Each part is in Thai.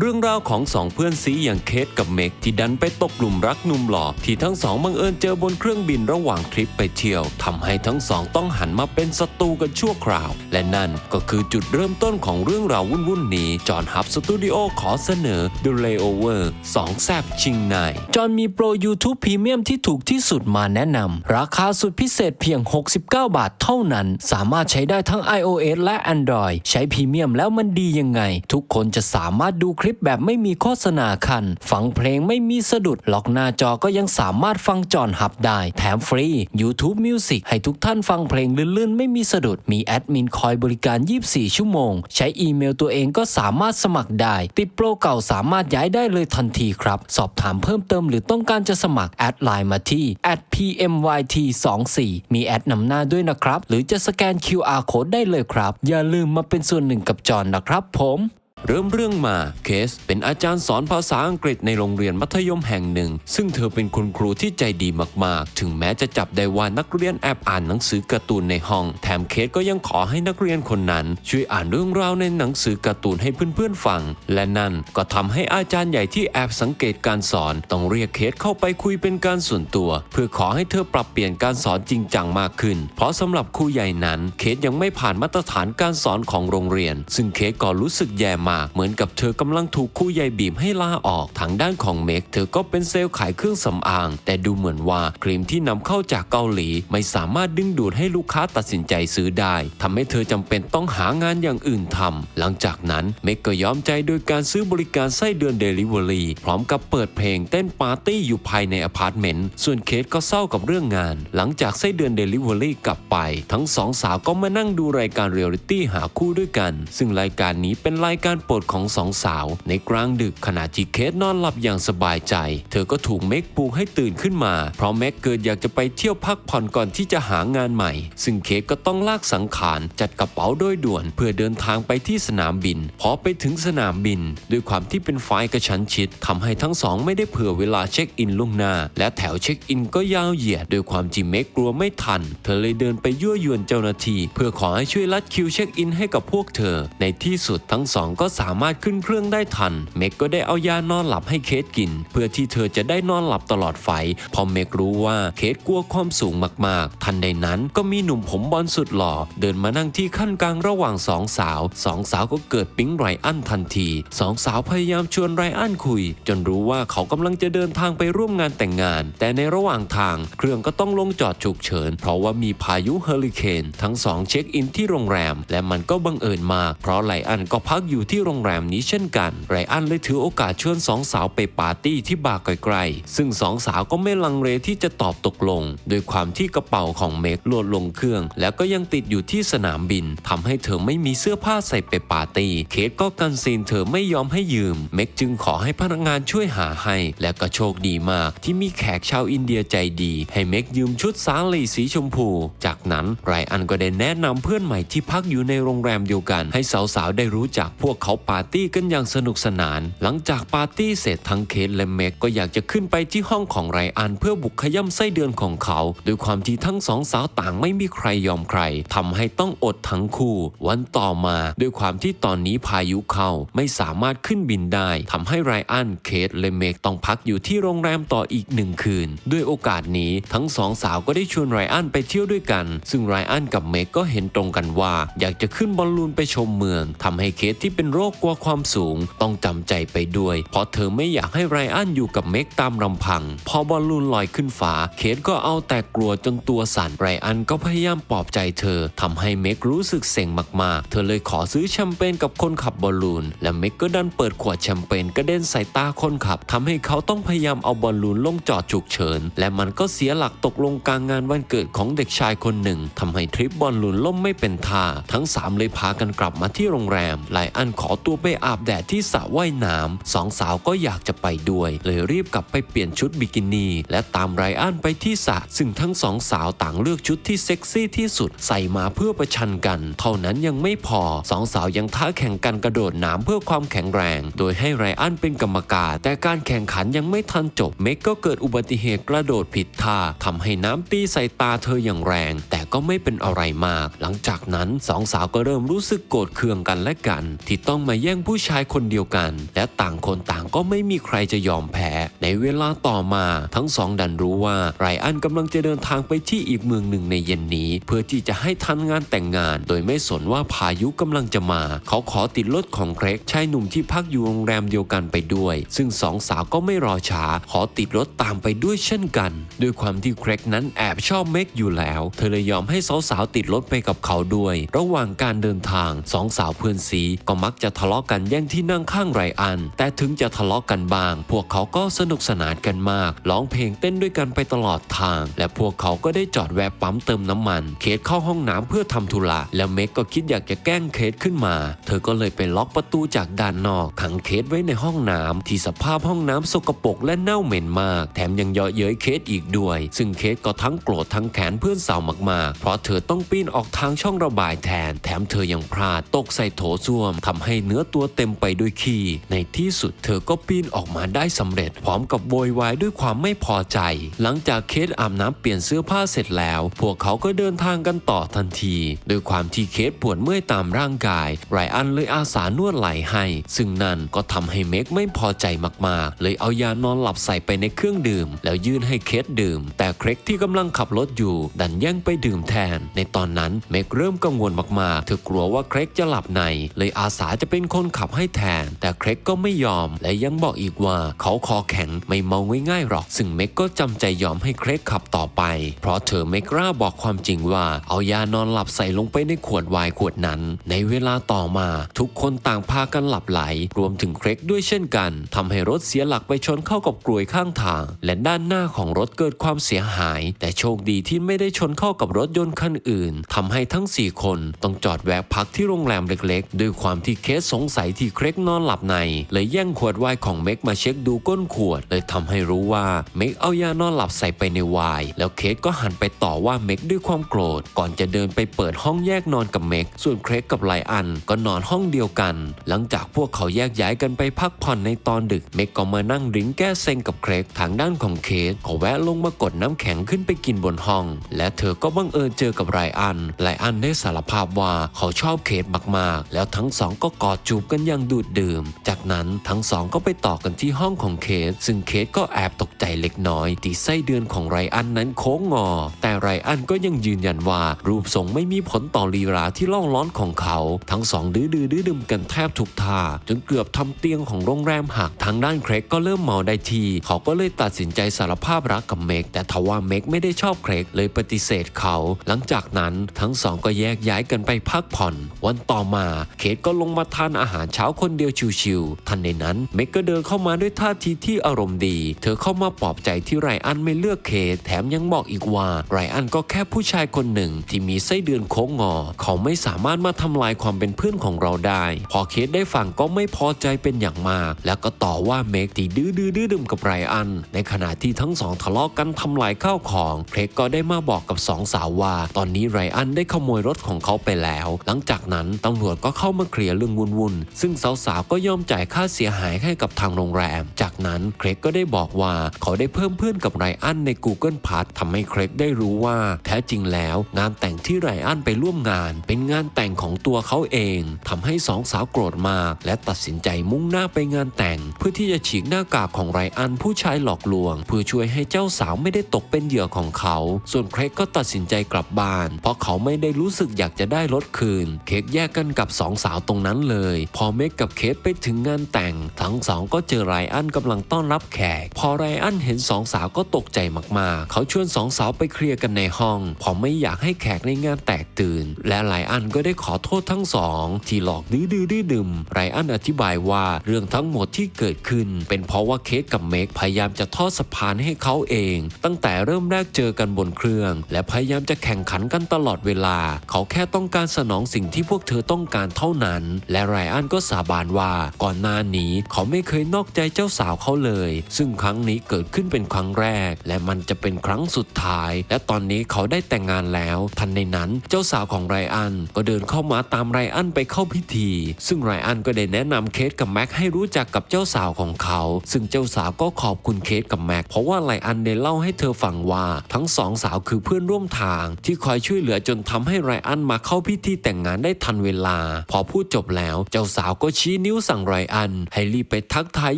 เรื่องราวของสองเพื่อนซีอย่างเคทกับเมกที่ดันไปตกหลุมรักหนุ่มหล่อที่ทั้งสองบังเอิญเจอบนเครื่องบินระหว่างทริปไปเที่ยวทำให้ทั้งสองต้องหันมาเป็นศัตรูกันชั่วคราว และนั่นก็คือจุดเริ่มต้นของเรื่องราววุ่นๆนี้ จอห์นฮับสตูดิโอขอเสนอ The Layover 2แซบชิงนายจอห์นมีโปร YouTube Premium ที่ถูกที่สุดมาแนะนำราคาสุดพิเศษเพียง 69 บาทเท่านั้น สามารถใช้ได้ทั้ง iOS และ Android ใช้พรีเมียมแล้วมันดียังไง ทุกคนจะสามารถดูคลิปแบบไม่มีโฆษณาคัน ฟังเพลงไม่มีสะดุด ล็อกหน้าจอก็ยังสามารถฟังจอนหับได้ แถมฟรี YouTube Music ให้ทุกท่านฟังเพลงลื่นๆ ไม่มีสะดุด มีแอดมินคอยบริการ 24 ชั่วโมง ใช้อีเมลตัวเองก็สามารถสมัครได้ ติดโปรเก่าสามารถย้ายได้เลยทันทีครับ สอบถามเพิ่มเติมหรือต้องการจะสมัครแอดไลน์มาที่ @pmyt24 มีแอดนำหน้าด้วยนะครับ หรือจะสแกน QR code ได้เลยครับ อย่าลืมมาเป็นส่วนหนึ่งกับจอนนะครับผม เริ่มเรื่องมาเคส เป็นอาจารย์สอนภาษาอังกฤษในโรงเรียนมัธยมแห่งหนึ่ง ซึ่งเธอเป็นคุณครูที่ใจดีมากๆ ถึงแม้จะจับได้ว่านักเรียนแอบอ่านหนังสือการ์ตูนในห้อง แถมเคสก็ยังขอให้นักเรียนคนนั้น ช่วยอ่านเรื่องราวในหนังสือการ์ตูนให้เพื่อนๆฟัง และนั่นก็ทำให้อาจารย์ใหญ่ที่แอบสังเกตการสอน ต้องเรียกเคสเข้าไปคุยเป็นการส่วนตัว เพื่อขอให้เธอปรับเปลี่ยนการสอนจริงจังมากขึ้น เพราะสำหรับครูใหญ่นั้น เคสยังไม่ผ่านมาตรฐานการสอนของโรงเรียน ซึ่งเคสก็รู้สึกแย่มากเหมือนกับเธอกำลังถูกครูใหญ่บีบให้ลาออกทางด้านของเมกเธอก็เป็นเซลล์ขายเครื่องสำอาง แต่ดูเหมือนว่าครีมที่นำเข้าจากเกาหลี ไม่สามารถดึงดูดให้ลูกค้าตัดสินใจซื้อได้ทำให้เธอจำเป็นต้องหางานอย่างอื่นทำหลังจากนั้นเมกก็ยอมใจโดยการซื้อบริการไส้เดือนเดลิเวอรี่พร้อมกับเปิดเพลงเต้นปาร์ตี้อยู่ภายในอพาร์ตเมนต์ส่วนเคทก็เศร้ากับเรื่องงาน หลังจากไส้เดือนเดลิเวอรี่กลับไป ทั้งสองสาวก็มานั่งดูรายการเรียลลิตี้หาคู่ด้วยกัน ซึ่งรายการนี้เป็นรายการโปรดของสองสาว ในกลางดึกขณะที่เคทนอนหลับอย่างสบายใจ เธอก็ถูกเม็กปลุกให้ตื่นขึ้นมา เพราะเมกเกิดอยากจะไปเที่ยวพักผ่อนก่อนที่จะหางานใหม่ ซึ่งเคทก็ต้องลากสังขารจัดกระเป๋าโดยด่วน เพื่อเดินทางไปที่สนามบิน พอไปถึงสนามบิน ด้วยความที่เป็นไฟกระชั้นชิดทำให้ทั้งสองไม่ได้เผื่อเวลาเช็คอินล่วงหน้า และแถวเช็คอินก็ยาวเหยียดด้วยความที่เม็กกลัวไม่ทัน เธอเลยเดินไปยั่วยวนเจ้าหน้าที่เพื่อขอให้ช่วยลัดคิวเช็คอินให้กับพวกเธอ ในที่สุดทั้งสองก็็สามารถขึ้นเครื่องได้ทัน เมกก็ได้เอายานอนหลับให้เคสกิน เพื่อที่เธอจะได้นอนหลับตลอดไฟพอเมกรู้ว่าเคสกลัวความสูงมากๆ ทันใดนั้นก็มีหนุ่มผมบอลสุดหล่อ เดินมานั่งที่ขั้นกลางระหว่างสองสาวสองสาวก็เกิดปิ๊งไรอันทันทีสองสาวพยายามชวนไรอันคุย จนรู้ว่าเขากำลังจะเดินทางไปร่วมงานแต่งงาน แต่ในระหว่างทางเครื่องก็ต้องลงจอดฉุกเฉิน เพราะว่ามีพายุเฮอริเคนทั้งสองเช็คอินที่โรงแรม และมันก็บังเอิญมากเพราะไรอันก็พักอยู่ที่ที่โรงแรมนี้เช่นกัน ไรอันเลยถือโอกาสชวนสองสาวไปปาร์ตี้ที่บาร์ไกลๆ ซึ่งสองสาวก็ไม่ลังเลที่จะตอบตกลง โดยความที่กระเป๋าของเมกโหลดลงเครื่อง แล้วก็ยังติดอยู่ที่สนามบินทำให้เธอไม่มีเสื้อผ้าใส่ไปปาร์ตี้ เคทก็กันซีนเธอไม่ยอมให้ยืม เมกจึงขอให้พนักงานช่วยหาให้ และก็โชคดีมากที่มีแขกชาวอินเดียใจดี ให้เมกยืมชุดสาลีสีชมพู จากนั้นไรอันก็ได้แนะนำเพื่อนใหม่ที่พักอยู่ในโรงแรมเดียวกัน ให้สาวๆได้รู้จักพวกเขาปาร์ตี้กันอย่างสนุกสนาน หลังจากปาร์ตี้เสร็จทั้งเคทและเมกก็อยากจะขึ้นไปที่ห้องของไรอันเพื่อบุกขย่ำไส้เดือนของเขาโดยความที่ทั้งสองสาวต่างไม่มีใครยอมใครทำให้ต้องอดทั้งคู่ วันต่อมาด้วยความที่ตอนนี้พายุเข้าไม่สามารถขึ้นบินได้ทำให้ไรอันเคทและเมกต้องพักอยู่ที่โรงแรมต่ออีกหนึ่งคืน ด้วยโอกาสนี้ทั้งสองสาวก็ได้ชวนไรอันไปเที่ยวด้วยกัน ซึ่งไรอันกับเมกก็เห็นตรงกันว่า อยากจะขึ้นบอลลูนไปชมเมืองทำให้เคทที่เป็นโรคกลัวความสูงต้องจำใจไปด้วย เพราะเธอไม่อยากให้ไรอันอยู่กับเมกตามลำพัง พอบอลลูนลอยขึ้นฟ้า เคทก็เอาแต่กลัวจนตัวสั่นไรอันก็พยายามปลอบใจเธอทำให้เมกรู้สึกเซ็งมากๆ เธอเลยขอซื้อแชมเปญกับคนขับบอลลูน และเมกก็ดันเปิดขวดแชมเปญกระเด็นใส่ตาคนขับทำให้เขาต้องพยายามเอาบอลลูนลงจอดฉุกเฉิน และมันก็เสียหลักตกลงกลางงานวันเกิดของเด็กชายคนหนึ่งทำให้ทริปบอลลูนล่มไม่เป็นท่าทั้งสามเลยพากันกลับมาที่โรงแรมไลอันขอตัวไปอาบแดดที่สระว่ายน้ำสองสาวก็อยากจะไปด้วย เลยรีบกลับไปเปลี่ยนชุดบิกินี่และตามไรอันไปที่สระซึ่งทั้งสองสาวต่างเลือกชุดที่เซ็กซี่ที่สุดใส่มาเพื่อประชันกัน เท่านั้นยังไม่พอสองสาวยังท้าแข่งกันกระโดดน้ำเพื่อความแข็งแรง โดยให้ไรอันเป็นกรรมการแต่การแข่งขันยังไม่ทันจบเมกก็เกิดอุบัติเหตุกระโดดผิดท่าทำให้น้ำตีใส่ตาเธออย่างแรง แต่ ก็ไม่เป็นอะไรมาก หลังจากนั้นสองสาวก็เริ่มรู้สึกโกรธเคืองกันและกัน ที่ต้องมาแย่งผู้ชายคนเดียวกัน และต่างคนต่างก็ไม่มีใครจะยอมแพ้ ในเวลาต่อมาทั้งสองดันรู้ว่าไรอันกำลังจะเดินทางไปที่อีกเมืองหนึ่งในเย็นนี้ เพื่อที่จะให้ทันงานแต่งงาน โดยไม่สนว่าพายุกำลังจะมา เขาขอติดรถของเกรกชายหนุ่มที่พักอยู่โรงแรมเดียวกันไปด้วย ซึ่งสองสาวก็ไม่รอช้า ขอติดรถตามไปด้วยเช่นกัน ด้วยความที่เกรกนั้นแอบชอบเมกอยู่แล้ว เธอเลยยอมให้สาวๆติดรถไปกับเขาด้วย ระหว่างการเดินทางสองสาวเพื่อนสีก็มักจะทะเลาะกันแย่งที่นั่งข้างไรอัน แต่ถึงจะทะเลาะกันบ้าง พวกเขาก็สนุกสนานกันมากร้องเพลงเต้นด้วยกันไปตลอดทาง และพวกเขาก็ได้จอดแวะปั๊มเติมน้ำมัน เคสเข้าห้องน้ำเพื่อทำธุระแล้วเมกก็คิดอยากจะแกล้งเคสขึ้นมา เธอก็เลยไปล็อกประตูจากด้านนอก ขังเคสไว้ในห้องน้ำที่สภาพห้องน้ำสกปรกและเน่าเหม็นมาก แถมยังเยาะเย้ยเคสอีกด้วย ซึ่งเคสก็ทั้งโกรธทั้งแขนเพื่อนสาวมากเพราะเธอต้องปีนออกทางช่องระบายแทน แถมเธอยังพลาดตกใส่โถส้วมทำให้เนื้อตัวเต็มไปด้วยขี้ในที่สุดเธอก็ปีนออกมาได้สำเร็จ พร้อมกับโวยวายด้วยความไม่พอใจ หลังจากเคสอาบน้ำเปลี่ยนเสื้อผ้าเสร็จแล้ว พวกเขาก็เดินทางกันต่อทันทีโดยความที่เคสปวดเมื่อยตามร่างกายไรอันเลยอาสานวดไหล่ให้ ซึ่งนั่นก็ทำให้เมกไม่พอใจมากๆ เลยเอายานอนหลับใส่ไปในเครื่องดื่ม แล้วยื่นให้เคสดื่ม แต่เครกที่กำลังขับรถอยู่ ดันแย่งไปดื่มแทน ในตอนนั้นเมกเริ่มกังวลมากๆ เธอกลัวว่าเครกจะหลับใน เลยอาสาจะเป็นคนขับให้แทน แต่เครกก็ไม่ยอม และยังบอกอีกว่าเขาคอแข็งไม่เมาง่ายๆหรอก ซึ่งเมกก็จำใจยอมให้เครกขับต่อไป เพราะเธอไม่กล้าบอกความจริงว่าเอายานอนหลับใส่ลงไปในขวดไวน์ขวดนั้น ในเวลาต่อมาทุกคนต่างพากันหลับไหล รวมถึงเครกด้วยเช่นกันทำให้รถเสียหลักไปชนเข้ากับกลวยข้างทาง และด้านหน้าของรถเกิดความเสียหาย แต่โชคดีที่ไม่ได้ชนเข้ากับรถถยนต์คันอื่นทำให้ทั้ง 4 คนต้องจอดแวะพักที่โรงแรมเล็กๆ ด้วยความที่เคสสงสัยที่เครกนอนหลับในเลยแย่งขวดไวน์ของเมกมาเช็คดูก้นขวด เลยทำให้รู้ว่าเมกเอายานอนหลับใส่ไปในไวน์แล้วเคสก็หันไปต่อว่าเมกด้วยความโกรธ ก่อนจะเดินไปเปิดห้องแยกนอนกับเมกส่วนเครกกับไลอันก็นอนห้องเดียวกัน หลังจากพวกเขาแยกย้ายกันไปพักผ่อนในตอนดึกเมกก็มานั่งดริ้งแก้เซ็งกับเครกทางด้านของเคสก็แวะลงมากดน้ำแข็งขึ้นไปกินบนห้อง และเธอก็บังเอิญเจอกับไรอัน ไรอันได้สารภาพว่าเขาชอบเคสมากๆ แล้วทั้งสองก็กอดจูบกันอย่างดูดดื่ม จากนั้นทั้งสองก็ไปต่อกันที่ห้องของเคสซึ่งเคสก็แอบตกใจเล็กน้อยที่ไส้เดือนของไรอันนั้นโค้งงอ แต่ไรอันก็ยังยืนยันว่า รูปทรงไม่มีผลต่อลีราที่เล่าร้อนของเขา ทั้งสองดื้อดื้อดื้อดึมกันแทบทุกท่าจนเกือบทำเตียงของโรงแรมหักทางด้านเครกก็เริ่มเมาได้ทีเขาก็เลยตัดสินใจสารภาพรักกับเมกแต่ทว่าเมกไม่ได้ชอบเครกเลยปฏิเสธเขาหลังจากนั้นทั้งสองก็แยกย้ายกันไปพักผ่อน วันต่อมาเคทก็ลงมาทานอาหารเช้าคนเดียวชิวๆทันในนั้นเมกก็เดินเข้ามาด้วยท่าทีที่อารมณ์ดี เธอเข้ามาปลอบใจที่ไรอันไม่เลือกเคทแถมยังบอกอีกว่าไรอันก็แค่ผู้ชายคนหนึ่งที่มีไส้เดือนโค้งงอ เขาไม่สามารถมาทำลายความเป็นเพื่อนของเราได้ พอเคทได้ฟังก็ไม่พอใจเป็นอย่างมาก แล้วก็ต่อว่าเมกที่ดื้อดื้อดื้อดึมกับไรอัน ในขณะที่ทั้งสองทะเลาะกันทำลายข้าวของเครกก็ได้มาบอกกับสองสาวว่า ตอนนี้ไรอันได้ขโมยรถของเขาไปแล้ว หลังจากนั้นตำรวจก็เข้ามาเคลียร์เรื่องวุ่นๆซึ่งสาวๆก็ยอมจ่ายค่าเสียหายให้กับทางโรงแรม จากนั้นเครกก็ได้บอกว่าเขาได้เพิ่มเพื่อนกับไรอันใน Google p a s ทำให้เครกได้รู้ว่า แท้จริงแล้วงานแต่งที่ไรอันไปร่วมงาน เป็นงานแต่งของตัวเขาเองทำให้สองสาวโกรธมาก และตัดสินใจมุ่งหน้าไปงานแต่ง เพื่อที่จะฉีกหน้ากากของไรอันผู้ชายหลอกลวง เพื่อช่วยให้เจ้าสาวไม่ได้ตกเป็นเหยื่อของเขา ส่วนเครกก็ตัดสินใจกลับบ้าน เพราะเขาไม่ได้รู้สึกอยากจะได้รถคืน เค้กแยกกันกับสองสาวตรงนั้นเลย พอเมกกับเคสไปถึงงานแต่ง ทั้งสองก็เจอไรอันกำลังต้อนรับแขก พอไรอันเห็นสองสาวก็ตกใจมากๆ เขาชวนสองสาวไปเคลียร์กันในห้องเพอไม่อยากให้แขกในงานแตกตื่น และไรอันก็ได้ขอโทษทั้งสองที่หลอกดื้อดื้อดื้อมไรอันอธิบายว่าเรื่องทั้งหมดที่เกิดขึ้น เป็นเพราะว่าเคสกับเมกพยายามจะทอดสะพานให้เขาเอง ตั้งแต่เริ่มแรกเจอกันบนเครื่อง และพยายามจะแข่งขันกันตลอดเวลา เขาแค่ต้องการสนองสิ่งที่พวกเธอต้องการเท่านั้น และไรอันก็สาบานว่าก่อนหน้านี้เขาไม่เคยนอกใจเจ้าสาวเขาเลย ซึ่งครั้งนี้เกิดขึ้นเป็นครั้งแรก และมันจะเป็นครั้งสุดท้าย และตอนนี้เขาได้แต่งงานแล้ว ทันในนั้นเจ้าสาวของไรอันก็เดินเข้ามาตามไรอันไปเข้าพิธี ซึ่งไรอันก็ได้แนะนำเคสกับแม็กให้รู้จักกับเจ้าสาวของเขา ซึ่งเจ้าสาวก็ขอบคุณเคสกับแม็กเพราะว่าไรอันได้เล่าให้เธอฟังว่าทั้งสองสาวคือเพื่อนร่วมทางางที่คอยช่วยเหลือจนทำให้ไรอันมาเข้าพิธีแต่งงานได้ทันเวลา พอพูดจบแล้วเจ้าสาวก็ชี้นิ้วสั่งไรอัน ให้รีบไปทักทาย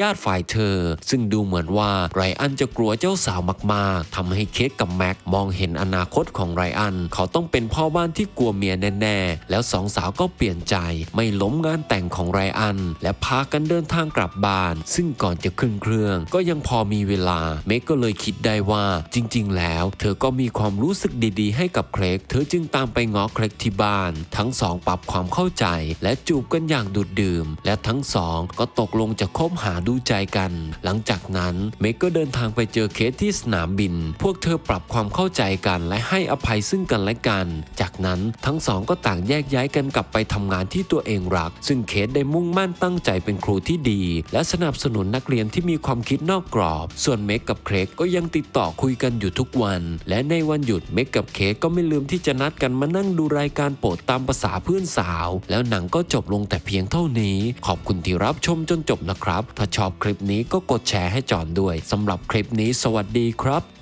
ญาติฝ่ายเธอ ซึ่งดูเหมือนว่าไรอันจะกลัวเจ้าสาวมากๆทำให้เคทกับแม็กมองเห็นอนาคตของไรอัน เขาต้องเป็นพ่อบ้านที่กลัวเมียแน่ๆ แล้วสองสาวก็เปลี่ยนใจ ไม่ล้มงานแต่งของไรอัน และพากันเดินทางกลับบ้าน ซึ่งก่อนจะขึ้นเครื่องก็ยังพอมีเวลา เมกก็เลยคิดได้ว่าจริง ๆ แล้ว เธอก็มีความรู้สึกดีๆให้กับเครก เธอจึงตามไปง้อเครกที่บ้าน ทั้งสองปรับความเข้าใจ และจูบกันอย่างดูดดื่ม และทั้งสองก็ตกลงจะคบหาดูใจกัน หลังจากนั้นเมกก็เดินทางไปเจอเคสที่สนามบิน พวกเธอปรับความเข้าใจกัน และให้อภัยซึ่งกันและกัน จากนั้นทั้งสองก็ต่างแยกย้ายกันกลับไปทำงานที่ตัวเองรัก ซึ่งเคสได้มุ่งมั่นตั้งใจเป็นครูที่ดี และสนับสนุนนักเรียนที่มีความคิดนอกกรอบ ส่วนเมกกับเครกก็ยังติดต่อคุยกันอยู่ทุกวัน และในวันหยุดเมกกับเคกก็ไม่ลืมที่จะนัดกันมานั่งดูรายการโปรดตามภาษาเพื่อนสาว แล้วหนังก็จบลงแต่เพียงเท่านี้ ขอบคุณที่รับชมจนจบนะครับ ถ้าชอบคลิปนี้ก็กดแชร์ให้จอนด้วยสำหรับคลิปนี้ สวัสดีครับ